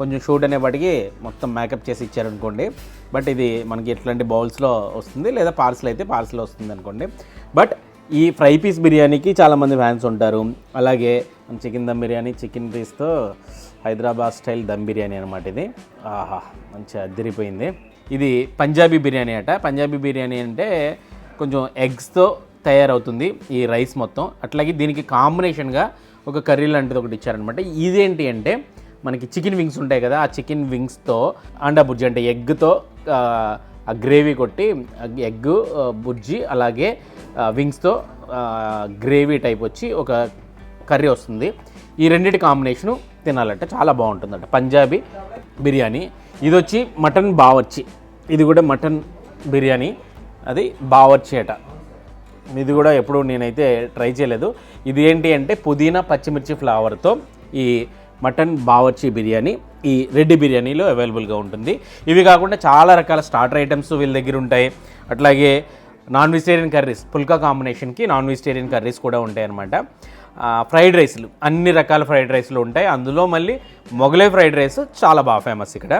కొంచెం షూట్ అనేప్పటికీ మొత్తం మేకప్ చేసి ఇచ్చారనుకోండి. బట్ ఇది మనకి ఎట్లాంటి బౌల్స్లో వస్తుంది లేదా పార్సల్ అయితే పార్సల్ వస్తుంది అనుకోండి. బట్ ఈ ఫ్రై పీస్ బిర్యానీకి చాలామంది ఫ్యాన్స్ ఉంటారు. అలాగే చికెన్ దమ్ బిర్యానీ చికెన్ పీస్తో హైదరాబాద్ స్టైల్ దమ్ బిర్యానీ అనమాట ఇది. ఆహా మంచిగా అద్దరిపోయింది. ఇది పంజాబీ బిర్యానీ అట. పంజాబీ బిర్యానీ అంటే కొంచెం ఎగ్స్తో తయారవుతుంది ఈ రైస్ మొత్తం. అట్లాగే దీనికి కాంబినేషన్గా ఒక కర్రీ లాంటిది ఒకటి ఇచ్చారనమాట ఇదేంటి అంటే మనకి చికెన్ వింగ్స్ ఉంటాయి కదా ఆ చికెన్ వింగ్స్తో అండా బుజ్జి అంటే ఎగ్తో ఆ గ్రేవీ కొట్టి ఎగ్ బుజ్జి అలాగే వింగ్స్తో గ్రేవీ టైప్ వచ్చి ఒక కర్రీ వస్తుంది. ఈ రెండింటి కాంబినేషను తినాలంటే చాలా బాగుంటుందంట. పంజాబీ బిర్యానీ ఇది వచ్చి మటన్ బావర్చి. ఇది కూడా మటన్ బిర్యానీ అది బావర్చి అట. ఇది కూడా ఎప్పుడు నేనైతే ట్రై చేయలేదు. ఇది ఏంటి అంటే పుదీనా పచ్చిమిర్చి ఫ్లేవర్తో ఈ మటన్ బావర్చి బిర్యానీ ఈ రెడ్డి బిర్యానీలో అవైలబుల్గా ఉంటుంది. ఇవి కాకుండా చాలా రకాల స్టార్టర్ ఐటమ్స్ వీళ్ళ దగ్గర ఉంటాయి. అట్లాగే నాన్ వెజిటేరియన్ కర్రీస్ పుల్కా కాంబినేషన్కి నాన్ వెజిటేరియన్ కర్రీస్ కూడా ఉంటాయనమాట ఫ్రైడ్ రైస్లు అన్ని రకాల ఫ్రైడ్ రైస్లు ఉంటాయి. అందులో మళ్ళీ మొగలై ఫ్రైడ్ రైస్ చాలా బాగా ఫేమస్ ఇక్కడ.